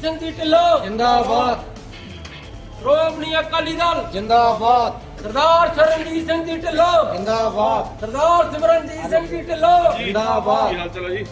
ਸਿੰਘ ਜੀ ਢਿੱਲੋਂ। ਜਿੰਦਾਬਾਦ। ਸ਼੍ਰੋਮਣੀ ਅਕਾਲੀ ਦਲ। ਜਿੰਦਾਬਾਦ। ਸਰਦਾਰ ਸ਼ਰਨਜੀਤ ਸਿੰਘ ਜੀ ਢਿੱਲੋਂ। ਜਿੰਦਾਬਾਦ। ਸਰਦਾਰ ਸਿਮਰਨਜੀਤ ਸਿੰਘ ਜੀ ਢਿੱਲੋਂ। ਜਿੰਦਾਬਾਦ। ਹਾਲ ਚਾਲ ਹੈ ਜੀ?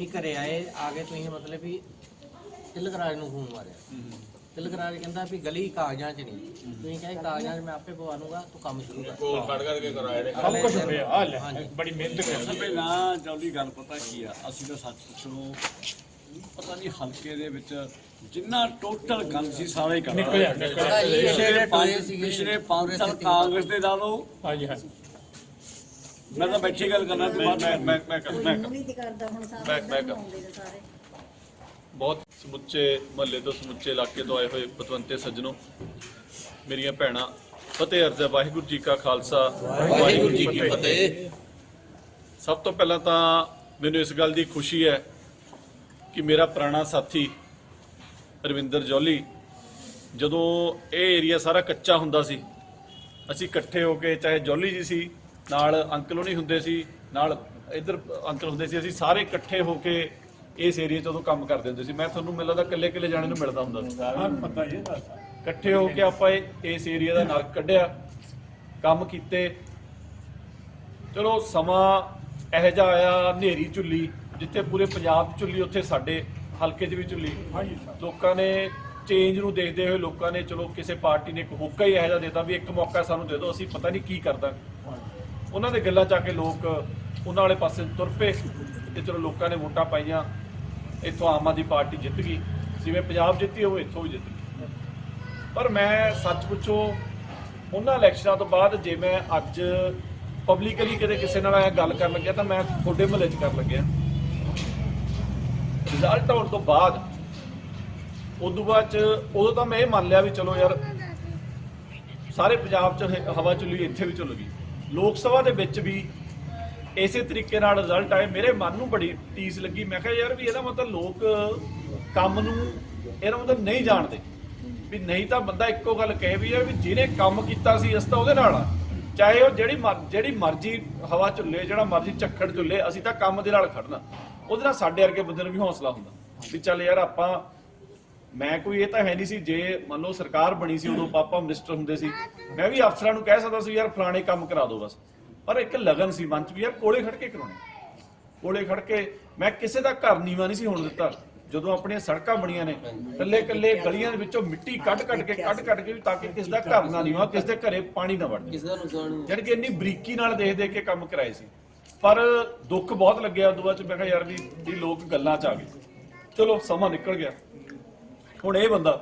ਤੁਸੀਂ ਘਰੇ ਆਏ ਆ ਕੇ ਤੁਸੀਂ ਮਤਲਬ ਵੀ ਤਿਲਕਰਾਜ ਨੂੰ ਫੋਨ ਮਾਰਿਆ। ਤਿਲਕਰਾਜ ਕਹਿੰਦਾ ਵੀ ਗਲੀ ਕਾਗਜ਼ਾਂ 'ਚ ਨਹੀਂ। ਤੁਸੀਂ ਕਹੇ ਕਾਗਜ਼ਾਂ 'ਚ ਮੈਂ ਆਪੇ ਪਵਾ ਲੂੰਗਾ ਤੂੰ ਕੰਮ ਸ਼ੁਰੂ ਕਰ। ਕੋਲ ਕੱਢ ਕਰਕੇ ਕਰਾਇਆ ਨੇ ਸਭ ਕੁਝ ਹੋਇਆ ਬੜੀ ਮਿਹਨਤ ਕਰੀ ਵਿੱਚ ਨਾ ਜਲਦੀ ਗੱਲ ਪਤਾ ਕੀ ਆ? ਅਸੀਂ ਤਾਂ ਸੱਚ ਪੁੱਛਣੋਂ ਪਤਾ ਨਹੀਂ ਹਲਕੇ ਦੇ ਵਿੱਚ ਜਿੰਨਾ ਟੋਟਲ ਗੱਲ ਸੀ ਸਾਰੇ ਹੀ ਕਰ ਨਿਕਲਿਆ ਨਿਕਲਿਆ। ਪਿਛਲੇ ਪੰਜ ਟੋਏ ਸੀਗੇ ਪਿਛਲੇ 5 ਸਾਲ ਕਾਂਗਰਸ ਦੇ ਲਾ ਲਓ। ਹਾਂਜੀ ਹਾਂਜੀ। ਮੈਂ ਤਾਂ ਬੈਠੀ ਗੱਲ ਕਰਨਾ ਤੇ ਬਾਅਦ ਮੈਂ ਮੈਂ ਮੈਂ ਮੈਂ ਕਰ- ਮੈਂ ਕਰ- ਨਹੀਂ ਤੇ ਕਰਦਾ ਹੁਣ ਸਾਰੇ ਮੈਂ- ਮੈਂ ਕਰ- ਆਉਂਦੇ ਨੇ ਸਾਰੇ। ਬਹੁਤ ਸਮੁੱਚੇ ਮਹੱਲੇ ਤੋਂ ਸਮੁੱਚੇ ਇਲਾਕੇ ਤੋਂ ਆਏ ਹੋਏ ਪਤਵੰਤੇ ਸੱਜਣੋ ਮੇਰੀਆਂ ਭੈਣਾਂ ਫਤਿਹ ਅਰਜ਼ਾ ਵਾਹਿਗੁਰੂ ਜੀ ਕਾ ਖਾਲਸਾ ਵਾਹਿਗੁਰੂ ਜੀ ਕੀ ਫਤਿਹ। ਸਭ ਤੋਂ ਪਹਿਲਾਂ ਤਾਂ ਮੈਨੂੰ ਇਸ ਗੱਲ ਦੀ ਖੁਸ਼ੀ ਹੈ ਕਿ ਮੇਰਾ ਪੁਰਾਣਾ ਸਾਥੀ ਰਵਿੰਦਰ ਜੌਲੀ ਜਦੋਂ ਇਹ ਏਰੀਆ ਸਾਰਾ ਕੱਚਾ ਹੁੰਦਾ ਸੀ ਅਸੀਂ ਇਕੱਠੇ ਹੋ ਕੇ ਚਾਹੇ ਜੌਲੀ ਜੀ ਸੀ ਨਾਲ ਅੰਕਲ ਹੋਣੀ ਹੁੰਦੇ ਸੀ ਨਾਲ ਇੱਧਰ ਅੰਕਲ ਹੁੰਦੇ ਸੀ ਅਸੀਂ ਸਾਰੇ ਇਕੱਠੇ ਹੋ ਕੇ ਇਸ ਏਰੀਆ 'ਚ ਉਦੋਂ ਕੰਮ ਕਰਦੇ ਹੁੰਦੇ ਸੀ। ਮੈਂ ਤੁਹਾਨੂੰ ਮਿਲਦਾ ਤਾਂ ਇਕੱਲੇ ਇਕੱਲੇ ਜਾਣੇ ਨੂੰ ਮਿਲਦਾ ਹੁੰਦਾ ਸੀ। ਪਤਾ ਹੀ ਹੈ ਇਕੱਠੇ ਹੋ ਕੇ ਆਪਾਂ ਇਸ ਏਰੀਆ ਦਾ ਨਰਕ ਕੱਢਿਆ ਕੰਮ ਕੀਤੇ। ਚਲੋ ਸਮਾਂ ਇਹੋ ਜਿਹਾ ਆਇਆ ਹਨੇਰੀ ਝੁੱਲੀ ਜਿੱਥੇ ਪੂਰੇ ਪੰਜਾਬ 'ਚ ਝੁੱਲੀ ਉੱਥੇ ਸਾਡੇ ਹਲਕੇ 'ਚ ਵੀ ਝੁੱਲੀ। ਲੋਕਾਂ ਨੇ ਚੇਂਜ ਨੂੰ ਦੇਖਦੇ ਹੋਏ ਲੋਕਾਂ ਨੇ ਚਲੋ ਕਿਸੇ ਪਾਰਟੀ ਨੇ ਇੱਕ ਹੋਕਾ ਹੀ ਇਹੋ ਜਿਹਾ ਦੇਤਾ ਵੀ ਇੱਕ ਮੌਕਾ ਸਾਨੂੰ ਦੇ ਦਿਓ ਅਸੀਂ ਪਤਾ ਨਹੀਂ ਕੀ ਕਰਦਾ। ਉਹਨਾਂ ਦੇ ਗੱਲਾਂ 'ਚ ਆ ਕੇ ਲੋਕ ਉਹਨਾਂ ਵਾਲੇ ਪਾਸੇ ਤੁਰ ਪਏ ਤੇ ਚਲੋ ਲੋਕਾਂ ਨੇ ਵੋਟਾਂ ਪਾਈਆਂ। ਇੱਥੋਂ ਆਮ ਆਦਮੀ ਪਾਰਟੀ ਜਿੱਤ ਗਈ। ਜਿਵੇਂ ਪੰਜਾਬ ਜਿੱਤੀ ਉਹ ਇੱਥੋਂ ਵੀ ਜਿੱਤ ਗਈ। ਪਰ ਮੈਂ ਸੱਚ ਪੁੱਛੋ, ਉਹਨਾਂ ਇਲੈਕਸ਼ਨਾਂ ਤੋਂ ਬਾਅਦ ਜੇ ਮੈਂ ਅੱਜ ਪਬਲਿਕਲੀ ਕਦੇ ਕਿਸੇ ਨਾਲ ਇਹ ਗੱਲ ਕਰਨ ਲੱਗਿਆ ਤਾਂ ਮੈਂ ਤੁਹਾਡੇ ਮਹੱਲੇ 'ਚ ਕਰਨ ਲੱਗਿਆ। ਰਿਜ਼ਲਟ ਆਉਣ ਤੋਂ ਬਾਅਦ, ਉਦੋਂ ਬਾਅਦ ਚ ਉਦੋਂ ਤਾਂ ਮੈਂ ਇਹ ਮੰਨ ਲਿਆ ਵੀ ਚਲੋ ਯਾਰ, ਸਾਰੇ ਪੰਜਾਬ 'ਚ ਹਵਾ ਚੁੱਲੀ ਇੱਥੇ ਵੀ ਚੁੱਲ ਗਈ। ਲੋਕ ਸਭਾ ਦੇ ਵਿੱਚ ਵੀ ਇਸੇ ਤਰੀਕੇ ਨਾਲ ਰਿਜ਼ਲਟ ਆਏ। ਮੇਰੇ ਮਨ ਨੂੰ ਬੜੀ ਟੀਸ ਲੱਗੀ। ਮੈਂ ਕਿਹਾ, ਯਾਰ ਵੀ ਇਹਦਾ ਮਤਲਬ ਲੋਕ ਕੰਮ ਨੂੰ ਇਹਦਾ ਮਤਲਬ ਨਹੀਂ ਜਾਣਦੇ। ਵੀ ਨਹੀਂ ਤਾਂ ਬੰਦਾ ਇੱਕੋ ਗੱਲ ਕਹੇ ਵੀ ਯਾਰ ਵੀ ਜਿਹਨੇ ਕੰਮ ਕੀਤਾ ਸੀ, ਅਸੀਂ ਤਾਂ ਉਹਦੇ ਨਾਲ ਆ। ਚਾਹੇ ਉਹ ਜਿਹੜੀ ਮਰ- ਜਿਹੜੀ ਮਰਜ਼ੀ ਹਵਾ ਝੁੱਲੇ ਜਿਹੜਾ ਮਰਜ਼ੀ ਝੱਖੜ ਝੁੱਲੇ ਅਸੀਂ ਤਾਂ ਕੰਮ ਦੇ ਨਾਲ ਖੜਨਾ। ਉਹਦੇ ਨਾਲ ਸਾਡੇ ਵਰਗੇ ਬੰਦੇ ਨੂੰ ਵੀ ਹੌਸਲਾ ਹੁੰਦਾ। ਵੀ ਚੱਲ ਯਾਰ ਆਪਾਂ ਮੈਂ ਕੋਈ ਇਹ ਤਾਂ ਹੈ ਨਹੀਂ ਸੀ ਜੇ ਮੰਨ ਲਓ ਸਰਕਾਰ ਬਣੀ ਸੀ ਉਦੋਂ ਪਾਪਾ ਮਿਨਿਸਟਰ ਹੁੰਦੇ ਸੀ ਮੈਂ ਵੀ ਅਫਸਰਾਂ ਨੂੰ ਕਹਿ ਸਕਦਾ ਸੀ ਯਾਰ ਫਲਾਣੇ ਕੰਮ ਕਰਾ ਦਿਓ ਬਸ। ਪਰ ਇੱਕ ਲਗਨ ਸੀ ਮਨ ਚ ਵੀ ਯਾਰ ਕੋਲੇ ਖੜ ਕੇ ਕਰਾਉਣੇ। ਕੋਲੇ ਖੜ ਕੇ ਮੈਂ ਕਿਸੇ ਦਾ ਘਰ ਨੀਵਾ ਨਹੀਂ ਸੀ ਹੋਣ ਦਿੱਤਾ। ਜਦੋਂ ਆਪਣੀਆਂ ਸੜਕਾਂ ਬਣੀਆਂ ਨੇ ਕੱਲੇ ਕੱਲੇ ਗਲੀਆਂ ਦੇ ਵਿੱਚੋਂ ਮਿੱਟੀ ਕੱਢ ਕੱਢ ਕੇ ਕੱਢ ਕੱਢ ਕੇ ਵੀ ਤਾਂ ਕਿ ਕਿਸੇ ਦਾ ਘਰ ਨਾ ਨੀਵਾ ਕਿਸੇ ਦੇ ਘਰੇ ਪਾਣੀ ਨਾ ਵੜ ਜਾਵੇ ਕਿਸੇ ਦਾ ਨੁਕਸਾਨ ਨਹੀਂ ਜਾਣੀ ਕਿ ਇੰਨੀ ਬਰੀਕੀ ਨਾਲ ਦੇਖ ਦੇਖ ਕੇ ਕੰਮ ਕਰਾਏ ਸੀ। ਪਰ ਦੁੱਖ ਬਹੁਤ ਲੱਗਿਆ ਉਦੋਂ ਬਾਅਦ ਚ ਮੈਂ ਕਿਹਾ ਯਾਰ ਵੀ ਵੀ ਲੋਕ ਗੱਲਾਂ ਚ ਆ ਗਏ। ਚਲੋ ਸਮਾਂ ਨਿਕਲ ਗਿਆ। ਹੁਣ ਇਹ ਬੰਦਾ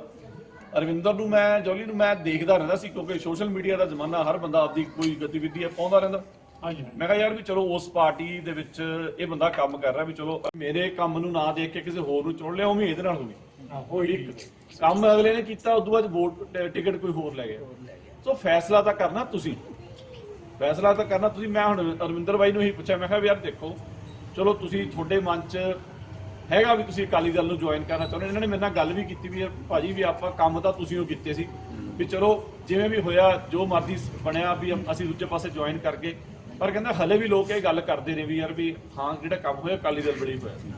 ਅਰਵਿੰਦਰ ਨੂੰ ਮੈਂ ਜੋਲੀ ਨੂੰ ਮੈਂ ਦੇਖਦਾ ਰਹਿੰਦਾ ਸੀ ਕਿਉਂਕਿ ਸੋਸ਼ਲ ਮੀਡੀਆ ਦਾ ਜ਼ਮਾਨਾ ਹਰ ਬੰਦਾ ਆਪਦੀ ਕੋਈ ਗਤੀਵਿਧੀ ਹੈ ਪਾਉਂਦਾ ਰਹਿੰਦਾ। ਹਾਂਜੀ ਮੈਂ ਕਿਹਾ ਯਾਰ ਵੀ ਚਲੋ ਉਸ ਪਾਰਟੀ ਦੇ ਵਿੱਚ ਇਹ ਬੰਦਾ ਕੰਮ ਕਰ ਰਿਹਾ ਵੀ ਚਲੋ ਮੇਰੇ ਕੰਮ ਨੂੰ ਨਾ ਦੇਖ ਕੇ ਕਿਸੇ ਹੋਰ ਨੂੰ ਚੁਣ ਲਿਆ ਉਵੇਂ ਇਹਦੇ ਨਾਲ ਹੋ ਗਈ। ਇੱਕ ਕੰਮ ਅਗਲੇ ਨੇ ਕੀਤਾ ਉਦੋਂ ਬਾਅਦ ਵੋਟ ਟਿਕਟ ਕੋਈ ਹੋਰ ਲੈ ਗਿਆ। ਸੋ ਫੈਸਲਾ ਤਾਂ ਕਰਨਾ ਤੁਸੀਂ। ਫੈਸਲਾ ਤਾਂ ਕਰਨਾ ਤੁਸੀਂ। ਮੈਂ ਹੁਣ ਅਰਵਿੰਦਰ ਬਾਈ ਨੂੰ ਹੀ ਪੁੱਛਿਆ ਮੈਂ ਕਿਹਾ ਵੀ ਯਾਰ ਦੇਖੋ ਚਲੋ ਤੁਸੀਂ ਤੁਹਾਡੇ ਮਨ 'ਚ ਹੈਗਾ ਵੀ ਤੁਸੀਂ ਅਕਾਲੀ ਦਲ ਨੂੰ ਜੁਆਇਨ ਕਰਨਾ ਚਾਹੁੰਦੇ ਇਹਨਾਂ ਨੇ ਮੇਰੇ ਨਾਲ ਗੱਲ ਵੀ ਕੀਤੀ ਵੀ ਭਾਜੀ ਵੀ ਆਪਾਂ ਕੰਮ ਤਾਂ ਤੁਸੀਂ ਉਹ ਕੀਤੇ ਸੀ ਵੀ ਚਲੋ ਜਿਵੇਂ ਵੀ ਹੋਇਆ, ਜੋ ਮਰਜ਼ੀ ਬਣਿਆ ਵੀ ਅਸੀਂ ਦੂਜੇ ਪਾਸੇ ਜੁਆਇਨ ਕਰਕੇ ਪਰ ਕਹਿੰਦਾ ਹਲੇ ਵੀ ਲੋਕ ਇਹ ਗੱਲ ਕਰਦੇ ਨੇ ਵੀ ਯਾਰ ਵੀ ਹਾਂ, ਜਿਹੜਾ ਕੰਮ ਹੋਇਆ ਅਕਾਲੀ ਦਲ ਬੜੀ ਹੋਇਆ ਸੀ।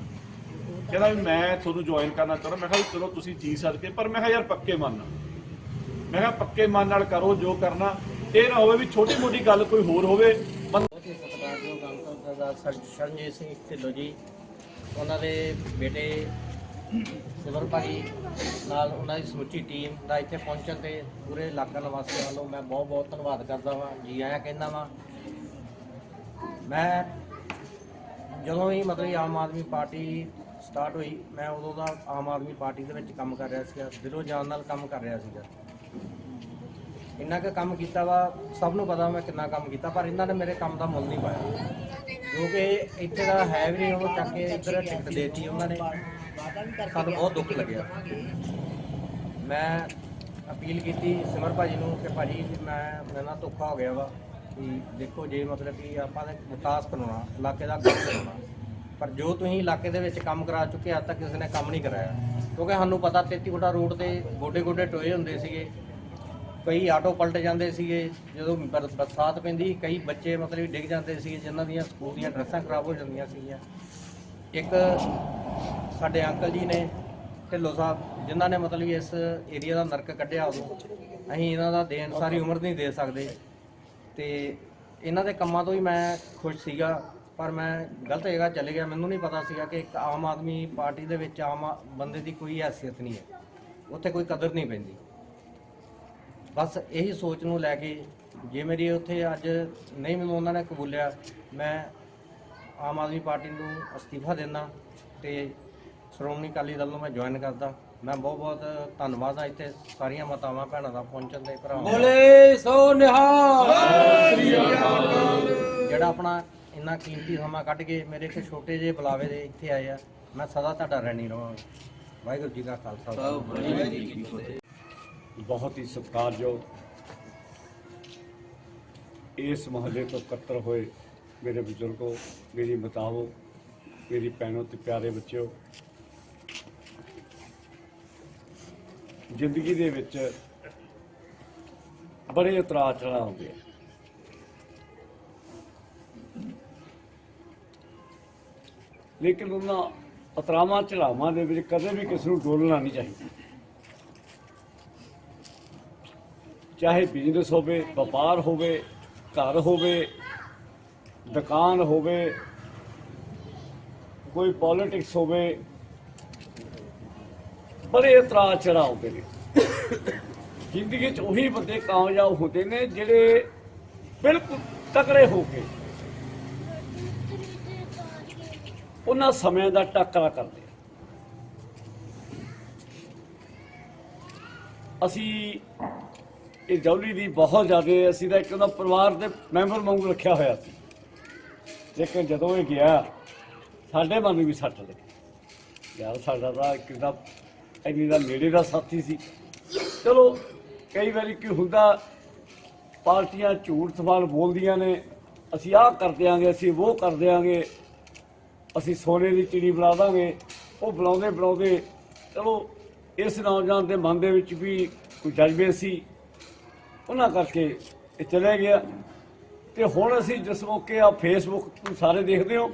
ਕਹਿੰਦਾ ਵੀ ਮੈਂ ਤੁਹਾਨੂੰ ਜੁਆਇਨ ਕਰਨਾ ਚਾਹੁੰਦਾ। ਮੈਂ ਕਿਹਾ ਵੀ ਚਲੋ ਤੁਸੀਂ ਜੀ ਸਕਦੇ, ਪਰ ਮੈਂ ਕਿਹਾ ਯਾਰ ਪੱਕੇ ਮਨ ਨਾਲ। ਮੈਂ ਕਿਹਾ ਪੱਕੇ ਮਨ ਨਾਲ ਕਰੋ, ਜੋ ਕਰਨਾ, ਇਹ ਨਾ ਹੋਵੇ ਵੀ ਛੋਟੀ ਮੋਟੀ ਗੱਲ ਕੋਈ ਹੋਰ ਹੋਵੇ। ਬੰਦਾ ਸਿੰਘ ਢਿੱਲੋਂ ਜੀ। ਉਹਨਾਂ ਦੇ ਬੇਟੇ ਸਿਵਰ ਭਾਈ ਨਾਲ ਉਹਨਾਂ ਦੀ ਸਮੁੱਚੀ ਟੀਮ ਦਾ ਇੱਥੇ ਪਹੁੰਚਣ ਤੇ ਪੂਰੇ ਇਲਾਕਾ ਨਿਵਾਸੀਆਂ ਵੱਲੋਂ ਮੈਂ ਬਹੁਤ ਬਹੁਤ ਧੰਨਵਾਦ ਕਰਦਾ ਵਾਂ, ਜੀ ਆਇਆਂ ਕਹਿੰਦਾ ਵਾਂ। ਮੈਂ ਜਦੋਂ ਹੀ ਮਤਲਬ ਆਮ ਆਦਮੀ ਪਾਰਟੀ ਸਟਾਰਟ ਹੋਈ, ਮੈਂ ਉਦੋਂ ਦਾ ਆਮ ਆਦਮੀ ਪਾਰਟੀ ਦੇ ਵਿੱਚ ਕੰਮ ਕਰ ਰਿਹਾ ਸੀਗਾ, ਦਿਲੋਂ ਜਾਨ ਨਾਲ ਕੰਮ ਕਰ ਰਿਹਾ ਸੀਗਾ। ਇੰਨਾ ਕੁ ਕੰਮ ਕੀਤਾ ਵਾ, ਸਭ ਨੂੰ ਪਤਾ ਮੈਂ ਕਿੰਨਾ ਕੰਮ ਕੀਤਾ, ਪਰ ਇਹਨਾਂ ਨੇ ਮੇਰੇ ਕੰਮ ਦਾ ਮੁੱਲ ਨਹੀਂ ਪਾਇਆ। ਕਿਉਂਕਿ ਇੱਥੇ ਦਾ ਹੈ ਵੀ ਨਹੀਂ ਉਹਨੂੰ ਚੱਕ ਕੇ ਇੱਧਰ ਟਿਕਟ ਦੇਤੀ ਉਹਨਾਂ ਨੇ। ਸਾਨੂੰ ਬਹੁਤ ਦੁੱਖ ਲੱਗਿਆ। ਮੈਂ ਅਪੀਲ ਕੀਤੀ ਸਿਮਰ ਭਾਜੀ ਨੂੰ ਕਿ ਭਾਜੀ, ਮੈਂ, ਮੇਰੇ ਨਾਲ ਧੋਖਾ ਹੋ ਗਿਆ ਵਾ ਕਿ ਦੇਖੋ ਜੇ ਮਤਲਬ ਕਿ ਆਪਾਂ ਦਾ ਵਿਕਾਸ ਕਰਾਉਣਾ, ਇਲਾਕੇ ਦਾ ਕੰਮ ਕਰਾਉਣਾ। ਪਰ ਜੋ ਤੁਸੀਂ ਇਲਾਕੇ ਦੇ ਵਿੱਚ ਕੰਮ ਕਰਾ ਚੁੱਕੇ ਅੱਜ ਤਾਂ ਕਿਸੇ ਨੇ ਕੰਮ ਨਹੀਂ ਕਰਾਇਆ। ਕਿਉਂਕਿ ਸਾਨੂੰ ਪਤਾ 33 ਫੁੱਟਾ ਰੋਡ ਤੇ ਗੋਡੇ ਗੋਡੇ ਟੋਏ ਹੁੰਦੇ ਸੀਗੇ। ਕਈ ਆਟੋ ਪਲਟ ਜਾਂਦੇ ਸੀਗੇ, ਜਦੋਂ ਬਰ- ਬਰਸਾਤ ਪੈਂਦੀ, ਕਈ ਬੱਚੇ ਮਤਲਬ ਕਿ ਡਿੱਗ ਜਾਂਦੇ ਸੀਗੇ, ਜਿਨ੍ਹਾਂ ਦੀਆਂ ਸਕੂਲ ਦੀਆਂ ਡਰੈਸਾਂ ਖਰਾਬ ਹੋ ਜਾਂਦੀਆਂ ਸੀਗੀਆਂ। ਇੱਕ ਸਾਡੇ ਅੰਕਲ ਜੀ ਨੇ, ਢਿੱਲੋਂ ਸਾਹਿਬ, ਜਿਨ੍ਹਾਂ ਨੇ ਮਤਲਬ ਕਿ ਇਸ ਏਰੀਆ ਦਾ ਨਰਕ ਕੱਢਿਆ ਉਦੋਂ, ਅਸੀਂ ਇਹਨਾਂ ਦਾ ਦੇਣ ਸਾਰੀ ਉਮਰ ਨਹੀਂ ਦੇ ਸਕਦੇ। ਤੇ ਇਹਨਾਂ ਦੇ ਕੰਮਾਂ ਤੋਂ ਹੀ ਮੈਂ ਖੁਸ਼ ਸੀਗਾ, ਪਰ ਮੈਂ ਗਲਤ ਜਗ੍ਹਾ ਚਲੇ ਗਿਆ। ਮੈਨੂੰ ਨਹੀਂ ਪਤਾ ਸੀਗਾ ਕਿ ਇੱਕ ਆਮ ਆਦਮੀ ਪਾਰਟੀ ਦੇ ਵਿੱਚ ਆਮ ਆ- ਬੰਦੇ ਦੀ ਕੋਈ ਹੈਸੀਅਤ ਨਹੀਂ ਹੈ। ਉੱਥੇ ਕੋਈ ਕਦਰ ਨਹੀਂ ਪੈਂਦੀ। ਬਸ ਇਹੀ ਸੋਚ ਨੂੰ ਲੈ ਕੇ ਜੇ ਮੇਰੀ ਉੱਥੇ ਅੱਜ ਨਹੀਂ ਮੈਨੂੰ ਉਹਨਾਂ ਨੇ ਕਬੂਲਿਆ ਮੈਂ ਆਮ ਆਦਮੀ ਪਾਰਟੀ ਨੂੰ ਅਸਤੀਫਾ ਦਿੰਦਾ ਤੇ ਸ਼੍ਰੋਮਣੀ ਅਕਾਲੀ ਦਲ ਨੂੰ ਮੈਂ ਜੁਆਇਨ ਕਰਦਾ। ਮੈਂ ਬਹੁਤ ਬਹੁਤ ਧੰਨਵਾਦ ਆ ਇੱਥੇ ਸਾਰੀਆਂ ਮਾਤਾਵਾਂ ਭੈਣਾਂ ਦਾ ਪਹੁੰਚਣ ਦੇ ਭਰਾਵਾਂ ਦਾ। ਬੋਲੇ ਸੋ ਨਿਹਾਲ। ਜਿਹੜਾ ਆਪਣਾ ਇੰਨਾ ਕੀਮਤੀ ਸਮਾਂ ਕੱਢ ਕੇ ਮੇਰੇ ਇੱਕ ਛੋਟੇ ਜਿਹੇ ਬੁਲਾਵੇ ਦੇ ਇੱਥੇ ਆਏ ਆ ਮੈਂ ਸਦਾ ਤੁਹਾਡਾ ਰਹਿਣੀ ਰਹਾਂਗਾ ਵਾਹਿਗੁਰੂ ਜੀ ਕਾ ਖਾਲਸਾ। ਵਾਹਿਗੁਰੂ ਜੀ ਕੀ ਫਤਿਹ। ਬਹੁਤ ਹੀ ਸਤਿਕਾਰਯੋਗ ਇਸ ਮਹੱਲੇ ਤੋਂ ਇਕੱਤਰ ਹੋਏ ਮੇਰੇ ਬਜ਼ੁਰਗੋ, ਮੇਰੀ ਮਾਤਾਵੋ, ਮੇਰੀ ਭੈਣੋ ਤੇ ਪਿਆਰੇ ਬੱਚਿਓ, ਜ਼ਿੰਦਗੀ ਦੇ ਵਿੱਚ ਬੜੇ ਉਤਰਾਅ ਚੜ੍ਹਾਅ ਹੁੰਦੇ ਆ। ਲੇਕਿਨ ਉਹਨਾਂ ਉਤਰਾਵਾਂ ਚੜਾਵਾਂ ਦੇ ਵਿੱਚ ਕਦੇ ਵੀ ਕਿਸੇ ਨੂੰ ਡੋਲਣਾ ਨਹੀਂ ਚਾਹੀਦਾ। ਚਾਹੇ ਬਿਜ਼ਨਸ ਹੋਵੇ, ਵਪਾਰ ਹੋਵੇ, ਘਰ ਹੋਵੇ, ਦੁਕਾਨ ਹੋਵੇ, ਕੋਈ ਪੋਲਿਟਿਕਸ ਹੋਵੇ, ਬੜੇ ਇਤਰਾਜ਼ ਚੜਾਅ ਹੁੰਦੇ ਨੇ। ਜ਼ਿੰਦਗੀ 'ਚ ਉਹੀ ਬੰਦੇ ਕਾਮਯਾਬ ਹੁੰਦੇ ਨੇ ਜਿਹੜੇ ਬਿਲਕੁਲ ਤਕੜੇ ਹੋ ਕੇ ਉਹਨਾਂ ਸਮਿਆਂ ਦਾ ਟੱਕਰਾ ਕਰਦੇ ਅਸੀਂ ਇਹ ਜੌਲੀ ਦੀ ਬਹੁਤ ਜ਼ਿਆਦਾ ਅਸੀਂ ਤਾਂ ਇੱਕ ਉਹਦਾ ਪਰਿਵਾਰ ਦੇ ਮੈਂਬਰ ਵਾਂਗੂ ਰੱਖਿਆ ਹੋਇਆ ਸੀ। ਲੇਕਿਨ ਜਦੋਂ ਇਹ ਗਿਆ, ਸਾਡੇ ਮਨ ਨੂੰ ਵੀ ਸੱਟ ਲੱਗੀ। ਯਾਰ ਸਾਡਾ ਤਾਂ ਕਿੰਨਾ ਇੰਨੀ ਦਾ ਨੇੜੇ ਦਾ ਸਾਥੀ ਸੀ। ਚਲੋ, ਕਈ ਵਾਰੀ ਕੀ ਹੁੰਦਾ, ਪਾਰਟੀਆਂ ਝੂਠ ਸਵਾਲ ਬੋਲਦੀਆਂ ਨੇ, ਅਸੀਂ ਆਹ ਕਰ ਦਿਆਂਗੇ, ਅਸੀਂ ਉਹ ਕਰ ਦਿਆਂਗੇ, ਅਸੀਂ ਸੋਨੇ ਦੀ ਚਿੜੀ ਬਣਾ ਦਾਂਗੇ, ਉਹ ਬਣਾਉਂਦੇ ਬਣਾਉਂਦੇ ਚਲੋ, ਇਸ ਨੌਜਵਾਨ ਦੇ ਮਨ ਦੇ ਵਿੱਚ ਵੀ ਕੋਈ ਜਜ਼ਬੇ ਸੀ। ਉਹਨਾਂ ਕਰਕੇ ਇਹ ਚਲੇ ਗਿਆ। ਤੇ ਹੁਣ ਅਸੀਂ ਜਿਸ ਮੌਕੇ ਆ ਫੇਸਬੁੱਕ ਤੁਸੀਂ ਸਾਰੇ ਦੇਖਦੇ ਹੋ।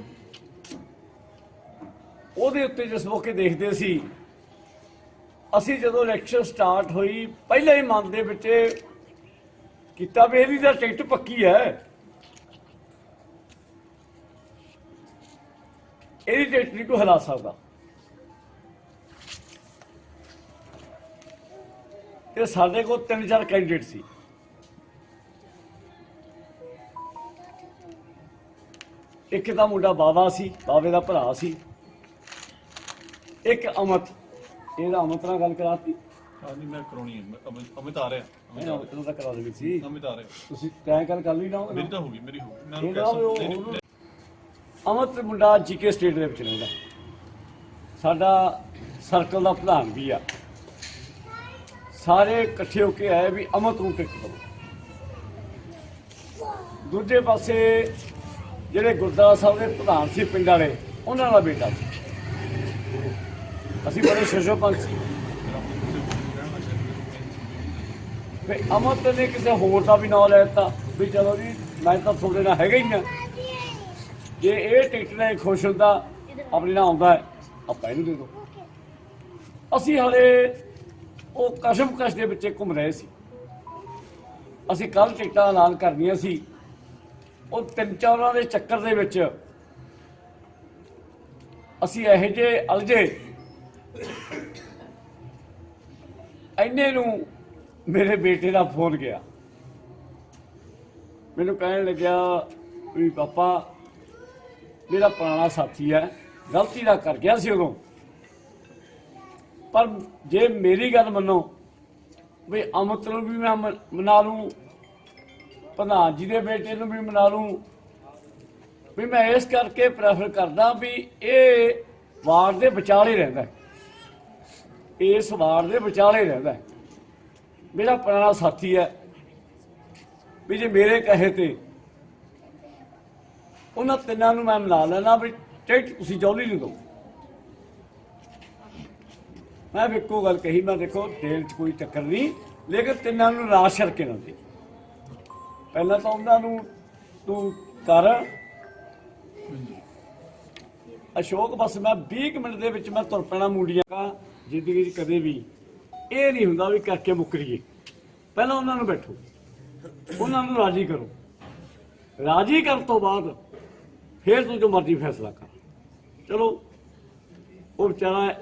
ਉਹਦੇ ਉੱਤੇ ਜਿਸ ਮੌਕੇ ਦੇਖਦੇ ਸੀ, ਅਸੀਂ ਜਦੋਂ ਇਲੈਕਸ਼ਨ ਸਟਾਰਟ ਹੋਈ, ਪਹਿਲਾਂ ਹੀ ਮਨ ਦੇ ਵਿੱਚ ਕੀਤਾ ਵੀ ਇਹਦੀ ਤਾਂ ਟਿਕਟ ਪੱਕੀ ਹੈ। ਇਹਦੀ ਟਿਕਟ ਨਹੀਂ ਕੋਈ ਹਿਲਾ ਸਕਦਾ। ਤੇ ਸਾਡੇ ਕੋਲ ਤਿੰਨ ਚਾਰ ਕੈਂਡੀਡੇਟ ਸੀ। ਇੱਕ ਦਾ ਮੁੰਡਾ ਬਾਵਾ ਸੀ ਬਾਵੇ ਦਾ ਭਰਾ ਸੀ। ਇੱਕ ਅਮਤ ਇਹਦਾ ਅਮਤ ਨਾਲ ਗੱਲ ਕਰਾਤੀ। ਮੈਂ ਕਰਾਉਣੀ ਹੈ। ਅਮਿਤ- ਅਮਿਤ ਆ ਰਿਹਾ। ਮੈਂ ਅਮਤ ਨਾਲ ਤਾਂ ਕਰਾ ਦੇਣੀ ਸੀ। ਅਮਿਤ ਆ ਰਿਹਾ। ਤੁਸੀਂ ਤੈਅ ਗੱਲ ਕਰ ਲਈ ਨਾ ਉਹਦੇ ਨਾਲ? ਮੇਰੀ ਤਾਂ ਹੋ ਗਈ ਮੇਰੀ ਹੋ ਗਈ। ਮੈਂ ਉਹਨੂੰ ਇਹਦਾ ਕਹਿ ਉਹ- ਸਕਦਾ ਉਹਨੂੰ- ਅਮਤ ਮੁੰਡਾ ਜੀਕੇ ਸਟੇਟ ਦੇ ਵਿੱਚ ਰਹਿੰਦਾ। ਸਾਡਾ ਸਰਕਲ ਦਾ ਪ੍ਰਧਾਨ ਵੀ ਆ। ਸਾਰੇ ਇਕੱਠੇ ਹੋ ਕੇ ਆਏ ਵੀ ਅਮਤ ਨੂੰ ਟਿਕਟ ਦਿਓ ਦੂਜੇ ਪਾਸੇ ਜਿਹੜੇ ਗੁਰਦੁਆਰਾ ਸਾਹਿਬ ਦੇ ਪ੍ਰਧਾਨ ਸੀ ਪਿੰਡ ਵਾਲੇ, ਉਹਨਾਂ ਦਾ ਬੇਟਾ ਸੀ। ਅਸੀਂ ਬੜੇ ਸ਼ਸ਼ੋਪੰਤ ਸੀ। ਵੀ ਅਮਤ ਨੇ ਕਿਸੇ ਹੋਰ ਦਾ ਵੀ ਨਾਂ ਲੈ ਦਿੱਤਾ। ਵੀ ਚਲੋ ਜੀ, ਮੈਂ ਤਾਂ ਤੁਹਾਡੇ ਨਾਲ ਹੈਗਾ ਹੀ ਆ। ਜੇ ਇਹ ਟਿਕਟ ਨਾਲ ਖੁਸ਼ ਹੁੰਦਾ, ਆਪਣੇ ਨਾਲ ਆਉਂਦਾ ਆਪਾਂ ਇਹਨੂੰ ਦੇ ਦਿਓ। ਅਸੀਂ ਹਲੇ ਉਹ ਕਸ਼ਮਕਸ਼ ਦੇ ਵਿੱਚ ਘੁੰਮ ਰਹੇ ਸੀ। ਅਸੀਂ ਕੱਲ ਟਿਕਟਾਂ ਐਲਾਨ ਕਰਨੀਆਂ ਸੀ। ਉਹ ਤਿੰਨ ਚਾਰਾਂ ਦੇ ਚੱਕਰ ਦੇ ਵਿੱਚ ਅਸੀਂ ਇਹੋ ਜਿਹੇ ਅਲਝੇ। ਐਨੇ ਨੂੰ ਮੇਰੇ ਬੇਟੇ ਦਾ ਫੋਨ ਗਿਆ। ਮੈਨੂੰ ਕਹਿਣ ਲੱਗਿਆ ਵੀ ਪਾਪਾ, ਮੇਰਾ ਪੁਰਾਣਾ ਸਾਥੀ ਹੈ, ਗਲਤੀ ਦਾ ਕਰ ਗਿਆ ਸੀ ਉਦੋਂ। ਪਰ ਜੇ ਮੇਰੀ ਗੱਲ ਮੰਨੋ, ਵੀ ਅਮਤ ਨੂੰ ਵੀ ਮੈਂ ਮ- ਮਨਾ ਲੂੰ ਪ੍ਰਧਾਨ ਜੀ ਦੇ ਬੇਟੇ ਨੂੰ ਵੀ ਮਨਾ ਲੂੰ। ਵੀ ਮੈਂ ਇਸ ਕਰਕੇ ਪ੍ਰੈਫਰ ਕਰਦਾ ਵੀ ਇਹ ਵਾਰਡ ਦੇ ਵਿਚਾਲੇ ਰਹਿੰਦਾ ਇਸ ਵਾਰਡ ਦੇ ਵਿਚਾਲੇ ਰਹਿੰਦਾ ਮੇਰਾ ਪੁਰਾਣਾ ਸਾਥੀ ਹੈ। ਵੀ ਜੇ ਮੇਰੇ ਕਹੇ ਤੇ ਉਹਨਾਂ ਤਿੰਨਾਂ ਨੂੰ ਮੈਂ ਮਨਾ ਲੈਣਾ ਵੀ ਟਿਕਟ ਤੁਸੀਂ ਜੌਲੀ ਨੂੰ ਦਿਓ। ਮੈਂ ਵੀ ਇੱਕੋ ਗੱਲ ਕਹੀ, ਮੈਂ ਦੇਖੋ, ਦਿਲ 'ਚ ਕੋਈ ਚੱਕਰ ਨਹੀਂ, ਲੇਕਿਨ ਤਿੰਨਾਂ ਨੂੰ ਰਾਸ਼ ਕਰਕੇ ਨਾ ਦੇ ਪਹਿਲਾਂ ਤਾਂ ਉਹਨਾਂ ਨੂੰ ਤੂੰ ਕਰ। ਅਸ਼ੋਕ, ਬਸ ਮੈਂ 20 ਕੁ ਮਿੰਟ ਦੇ ਵਿੱਚ ਮੈਂ ਤੁਰ ਪੈਣਾ ਮੂੜੀਆਂ ਕਾ, ਜ਼ਿੰਦਗੀ 'ਚ ਕਦੇ ਵੀ। ਇਹ ਨਹੀਂ ਹੁੰਦਾ ਵੀ ਕਰਕੇ ਮੁੱਕਰੀਏ ਪਹਿਲਾਂ ਉਹਨਾਂ ਨੂੰ ਬੈਠੋ। ਉਹਨਾਂ ਨੂੰ ਰਾਜੀ ਕਰੋ। ਰਾਜੀ ਕਰਨ ਤੋਂ ਬਾਅਦ ਫਿਰ ਤੂੰ ਜੋ ਮਰਜ਼ੀ ਫੈਸਲਾ ਕਰ। ਚਲੋ, ਉਹ ਵਿਚਾਰਾ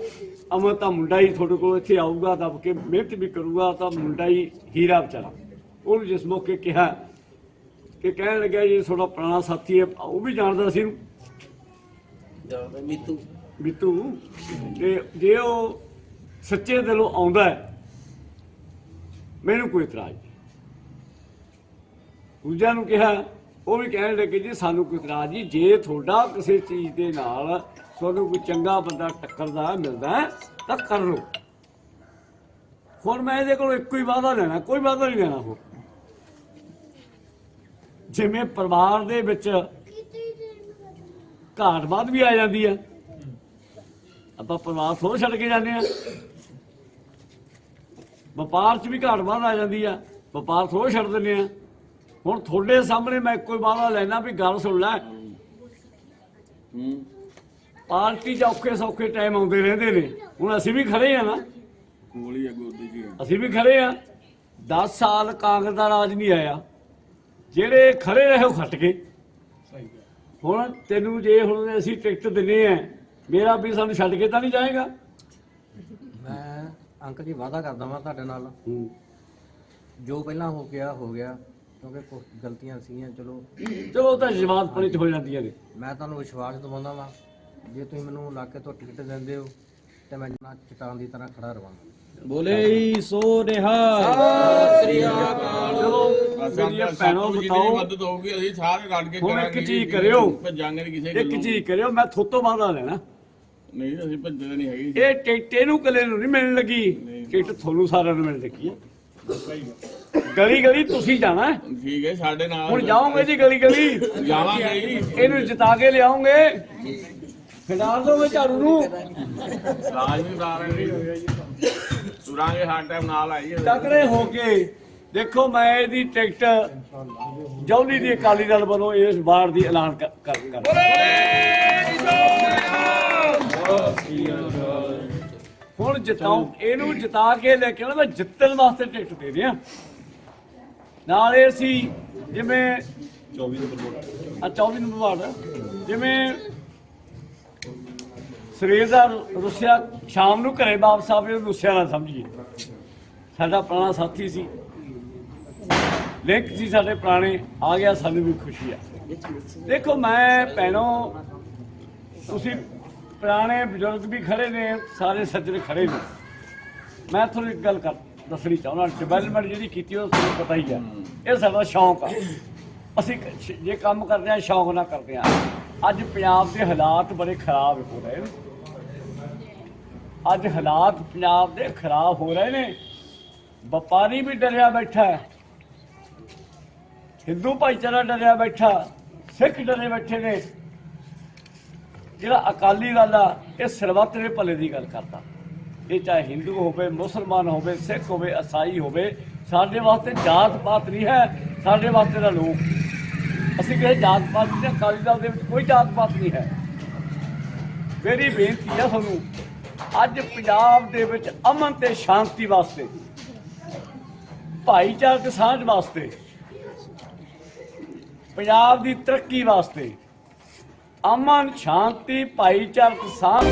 ਅਮਰ ਤਾਂ ਮੁੰਡਾ ਹੀ ਤੁਹਾਡੇ ਕੋਲ ਇੱਥੇ ਆਊਗਾ, ਦੱਬ ਕੇ ਮਿਹਨਤ ਵੀ ਕਰੂਗਾ, ਤਾਂ ਮੁੰਡਾ ਹੀ ਹੀਰਾ ਵਿਚਾਰਾ। ਉਹਨੂੰ ਜਿਸ ਮੌਕੇ ਕਿਹਾ ਕਿ ਕਹਿਣ ਲੱਗਿਆ ਜੀ ਤੁਹਾਡਾ ਪੁਰਾਣਾ ਸਾਥੀ ਹੈ ਉਹ ਵੀ ਜਾਣਦਾ ਸੀ ਇਹਨੂੰ? ਮੀਤੂ। ਵੀ ਤੂੰ ਤੇ ਜੇ ਉਹ ਸੱਚੇ ਦਿਲੋਂ ਆਉਂਦਾ ਹੈ ਮੈਨੂੰ ਕੋਈ ਇਤਰਾਜ਼ ਨਹੀਂ। ਦੂਜਿਆਂ ਨੂੰ ਕਿਹਾ ਉਹ ਵੀ ਕਹਿਣ ਲੱਗੇ ਜੀ ਸਾਨੂੰ ਕੋਈ ਇਤਰਾਜ਼ ਨਹੀਂ ਜੇ ਤੁਹਾਡਾ ਕਿਸੇ ਚੀਜ਼ ਦੇ ਨਾਲ ਤੁਹਾਨੂੰ ਕੋਈ ਚੰਗਾ ਬੰਦਾ ਟੱਕਰਦਾ ਮਿਲਦਾ ਤਾਂ ਕਰ ਲਓ। ਹੁਣ ਮੈਂ ਇਹਦੇ ਕੋਲ ਇੱਕੋ ਹੀ ਵਾਅਦਾ ਲੈਣਾ ਕੋਈ ਵਾਅਦਾ ਨਹੀਂ ਲੈਣਾ ਹੋਰ। ਜਿਵੇਂ ਪਰਿਵਾਰ ਦੇ ਵਿੱਚ ਘਾਟ ਬਾਤ ਵੀ ਆ ਜਾਂਦੀ ਆ। ਆਪਾਂ ਪਰਿਵਾਰ ਥੋੜਾ ਛੱਡ ਕੇ ਜਾਂਦੇ ਆ। ਵਪਾਰ 'ਚ ਵੀ ਘਾਟ ਬਾਤ ਆ ਜਾਂਦੀ ਆ। ਵਪਾਰ ਥੋੜਾ ਛੱਡ ਦਿੰਦੇ ਆ। ਹੁਣ ਤੁਹਾਡੇ ਸਾਹਮਣੇ ਮੈਂ ਕੋਈ ਵਾਅਦਾ ਲੈਣਾ ਵੀ ਗੱਲ ਸੁਣ ਲੈ। ਪਾਰਟੀ 'ਚ ਔਖੇ ਸੌਖੇ ਟਾਈਮ ਆਉਂਦੇ ਰਹਿੰਦੇ ਨੇ। ਹੁਣ ਅਸੀਂ ਵੀ ਖੜੇ ਆ ਨਾ। ਗੋਲੀ ਆ ਗੋਦੀ ਜੀ। ਅਸੀਂ ਵੀ ਖੜੇ ਆ। 10 ਸਾਲ ਕਾਂਗਰਸ ਦਾ ਰਾਜ ਨਹੀਂ ਆਇਆ। ਜਿਹੜੇ ਖੜੇ ਰਹੇ ਉਹ ਖੱਟ ਗਏ। ਹੁਣ ਤੈਨੂੰ ਜੇ ਹੁਣ ਅਸੀਂ ਟਿਕਟ ਦਿੰਨੇ ਆ ਮੇਰਾ ਵੀ ਸਾਨੂੰ ਛੱਡ ਕੇ ਤਾਂ ਨਹੀਂ ਜਾਏਗਾ? ਮੈਂ ਅੰਕਲ ਜੀ ਵਾਅਦਾ ਕਰਦਾ ਵਾਂ ਤੁਹਾਡੇ ਨਾਲ। ਹੂੰ। ਜੋ ਪਹਿਲਾਂ ਹੋ ਗਿਆ ਹੋ ਗਿਆ ਕਿਉਂਕਿ ਕੁਝ ਗਲਤੀਆਂ ਸੀਗੀਆਂ ਚਲੋ। ਚਲੋ ਉਹ ਤਾਂ ਜਵਾਬ ਪਣੇ ਚ ਹੋ ਜਾਂਦੀਆਂ ਨੇ। ਮੈਂ ਤੁਹਾਨੂੰ ਵਿਸ਼ਵਾਸ ਦਿਵਾਉਂਦਾ ਵਾਂ। ਜੇ ਤੁਸੀਂ ਮੈਨੂੰ ਇਲਾਕੇ ਤੋਂ ਟਿਕਟ ਦਿੰਦੇ ਹੋ ਤੇ ਮੈਂ ਨਾ ਚਟਾਨ ਦੀ ਤਰ੍ਹਾਂ ਖੜਾ ਰਵਾਂਗਾ ਬੋਲੇ ਸੋ ਨਿਹਾਲ। ਚਲੋ ਮੇਰੀਆਂ ਭੈਣੋ ਬਤਾਓ। ਮਦਦ ਹੋਊਗੀ ਅਸੀਂ ਸਾਰੇ ਰਲ ਕੇ ਹੁਣ ਇੱਕ ਚੀਜ਼ ਕਰਿਓ। ਭੱਜਾਂਗੇ ਇੱਕ ਚੀਜ਼ ਕਰਿਓ ਮੈਂ ਥੋਤੋਂ ਵਾਦਾ ਲੈਣਾ। ਨਹੀਂ ਅਸੀਂ ਭੱਜਦੇ ਨਹੀਂ ਹੈਗੇ ਇਹ ਟਿਕਟ ਇਹਨੂੰ ਕੱਲੇ ਨੂੰ ਨਹੀਂ ਮਿਲਣ ਲੱਗੀ। ਟਿਕਟ ਤੁਹਾਨੂੰ ਸਾਰਿਆਂ ਨੂੰ ਮਿਲ ਲੱਗੀ ਹੈ। ਗਲੀ ਗਲੀ ਤੁਸੀਂ ਜਾਣਾ। ਠੀਕ ਹੈ ਸਾਡੇ ਨਾਲ ਹੁਣ ਜਾਓਗੇ ਜੀ ਗਲੀ ਗਲੀ ਜਾਵਾਂਗੇ ਜੀ। ਇਹਨੂੰ ਜਿਤਾ ਕੇ ਲਿਆਉਂਗੇ ਖਿਡਾਰ ਦੋਗੇ ਝਾੜੂ ਨੂੰ। ਰਾਜ ਵੀ ਬਣਾ ਰਹੇ ਜੀ। ਤੁਰਾਂਗੇ ਹਰ ਟਾਈਮ ਨਾਲ ਆਈ ਤਕੜੇ ਹੋ ਕੇ। ਦੇਖੋ ਮੈਂ ਇਹਦੀ ਟਿਕਟ ਜੌਲੀ ਦੀ ਅਕਾਲੀ ਦਲ ਵੱਲੋਂ ਇਸ ਵਾਰ ਦੀ ਐਲਾਨ ਕਰ ਹੁਣ ਜਿਤਾਉ ਇਹਨੂੰ ਜਿਤਾ ਕੇ ਲੈ ਕੇ ਆਉਣਾ ਮੈਂ ਜਿੱਤਣ ਵਾਸਤੇ ਟਿਕਟ ਦੇ ਰਿਹਾ। ਨਾਲ ਇਹ ਸੀ ਜਿਵੇਂ 24 ਨੰਬਰ ਆ 24 ਨੰਬਰ ਵਾਰਡ ਜਿਵੇਂ ਸਵੇਰ ਦਾ ਰੁੱਸਿਆ, ਸ਼ਾਮ ਨੂੰ ਘਰੇ ਵਾਪਸ ਆਵੇ ਉਹ ਰੁੱਸਿਆ ਨਾ ਸਮਝੀਏ। ਸਾਡਾ ਪੁਰਾਣਾ ਸਾਥੀ ਸੀ। ਲਿੰਕ ਸੀ ਸਾਡੇ ਪੁਰਾਣੇ ਆ ਗਿਆ, ਸਾਨੂੰ ਵੀ ਖੁਸ਼ੀ ਆ। ਦੇਖੋ, ਮੈਂ ਭੈਣੋ, ਤੁਸੀਂ ਪੁਰਾਣੇ ਬਜ਼ੁਰਗ ਵੀ ਖੜੇ ਨੇ, ਸਾਰੇ ਸੱਜਣ ਖੜੇ ਨੇ। ਮੈਂ ਤੁਹਾਨੂੰ ਇੱਕ ਗੱਲ ਕਰ, ਦੱਸਣੀ ਚਾਹੁੰਦਾ ਡਿਵੈਲਪਮੈਂਟ ਜਿਹੜੀ ਕੀਤੀ ਉਹ ਤੁਹਾਨੂੰ ਪਤਾ ਹੀ ਆ। ਇਹ ਸਾਡਾ ਸ਼ੌਂਕ ਆ। ਅਸੀਂ ਜੇ ਕੰਮ ਕਰਦੇ ਆ, ਸ਼ੌਂਕ ਨਾਲ ਕਰਦੇ ਆ। ਅੱਜ ਪੰਜਾਬ ਦੇ ਹਾਲਾਤ ਬੜੇ ਖਰਾਬ ਹੋ ਰਹੇ ਨੇ। ਅੱਜ ਹਾਲਾਤ ਪੰਜਾਬ ਦੇ ਖਰਾਬ ਹੋ ਰਹੇ ਨੇ। ਵਪਾਰੀ ਵੀ ਡਰਿਆ ਬੈਠਾ ਹੈ। ਹਿੰਦੂ ਭਾਈਚਾਰਾ ਡਰਿਆ ਬੈਠਾ ਸਿੱਖ ਡਰੇ ਬੈਠੇ ਨੇ। ਜਿਹੜਾ ਅਕਾਲੀ ਦਲ ਆ, ਇਹ ਸਰਬੱਤ ਦੇ ਭਲੇ ਦੀ ਗੱਲ ਕਰਦਾ। ਇਹ ਚਾਹੇ ਹਿੰਦੂ ਹੋਵੇ, ਮੁਸਲਮਾਨ ਹੋਵੇ, ਸਿੱਖ ਹੋਵੇ ਈਸਾਈ ਹੋਵੇ, ਸਾਡੇ ਵਾਸਤੇ ਜਾਤ ਪਾਤ ਨਹੀਂ ਹੈ। ਸਾਡੇ ਵਾਸਤੇ ਦਾ ਲੋਕ ਅਸੀਂ ਕਿਸੇ ਜਾਤ ਪਾਤ ਨਹੀਂ ਅਕਾਲੀ ਦਲ ਦੇ ਵਿੱਚ ਕੋਈ ਜਾਤ ਪਾਤ ਨਹੀਂ ਹੈ। ਮੇਰੀ ਬੇਨਤੀ ਹੈ ਤੁਹਾਨੂੰ, ਅੱਜ ਪੰਜਾਬ ਦੇ ਵਿੱਚ ਅਮਨ ਤੇ ਸ਼ਾਂਤੀ ਵਾਸਤੇ, ਭਾਈਚਾਰਕ ਸਾਂਝ ਵਾਸਤੇ, ਪੰਜਾਬ ਦੀ ਤਰੱਕੀ ਵਾਸਤੇ ਅਮਨ, ਸ਼ਾਂਤੀ, ਭਾਈਚਾਰਕ ਸਾਂਝ